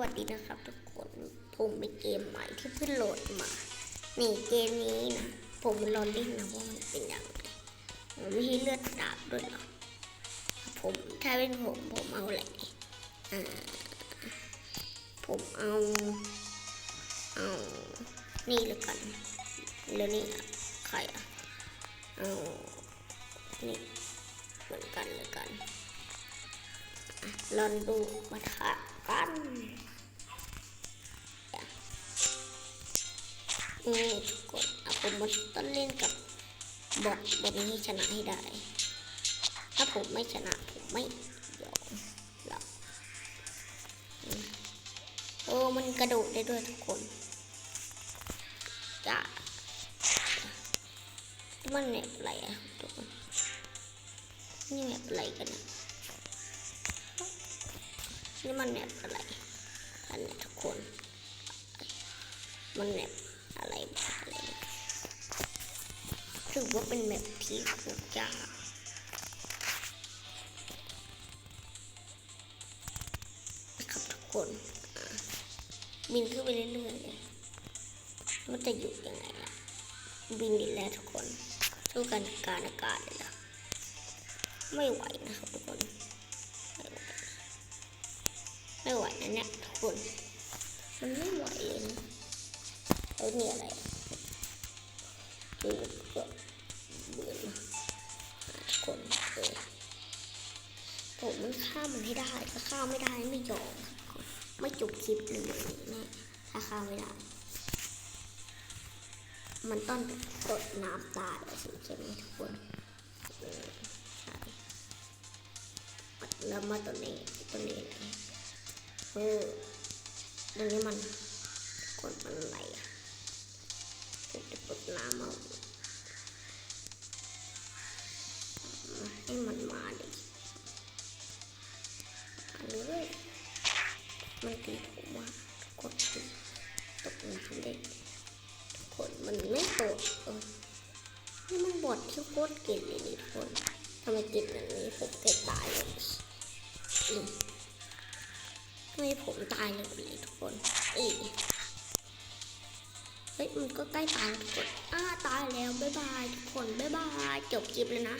วัสดีนะครับทุกคนผมเป็นเกมใหม่ที่เพิ่งโหลดมา นี่เกมนี้นะ ผมรอเล่นนะว่ามันเป็นยังไงมันไม่ให้เลือดดาบด้วยหรอผมถ้าเป็นผมผมเอาอะไรอ่าผมเอาเอานี่ล้วกันแล้วนี่ใครอะเอานี่เหมือนกันเลยกันลองดูมาทะ กันนี่ทุกคนอะผมมันต้องเล่นกับบอทบอทนี้ชนะให้ได้ ถ้าผมไม่ชนะผมไม่ยอมหรอกอืมโอ้มันกระโดดได้ด้วยทุกคนจ้ามันแบบอะไรอะทุกคนนี่แบบอะไรกันนะ นี่มันแมปอะไรอันนี้ทุกคน มันแมปอะไรอะไรถือว่าเป็นแมปที่ खू ยากนะครับทุกคนบินขึ้นไปเรื่อยๆเลยมันจะหยุดยังไงล่ะ บินดีแล้วทุกคนสู้กันการอากาศเลยล่ะ ไม่ไหวนะครับทุกคน ไม่ไหวนะเนี่ยทุกคนมันไม่ไหวเลยนะเอ้ยนี่อะไรคือก็เบื่อนะทุกคนเออผมมันฆ่ามันให้ได้ถ้าฆ่าไม่ได้ไม่ยอมไม่จบคลิปเลยแน่ถ้าฆ่าไม่ได้ มันต้องกดน้ำตายสิใช่ไหมทุกคนใช่แล้วมาตัวนี้ตัวนี้ ออเดี๋ยวนี้มันกดมันไหลจะกดน้ำเอาให้มันมาดิมาเลยมันตีผมว่ากดติตกน้ำได้ทุกคนมันไม่โกเออนี่มันบอดที่โคตรเก่งเลยนี่ทุกคนทำไมเก่งแบบนี้ผมแค่ตายเลย ทำไมผมตายเลยทุกคนอีเฮ้ยมันก็ใกล้ตายแล้วทุกคนอ้าตายแล้ว บ๊ายบายทุกคน บ๊ายบาย จบคลิปเลยนะ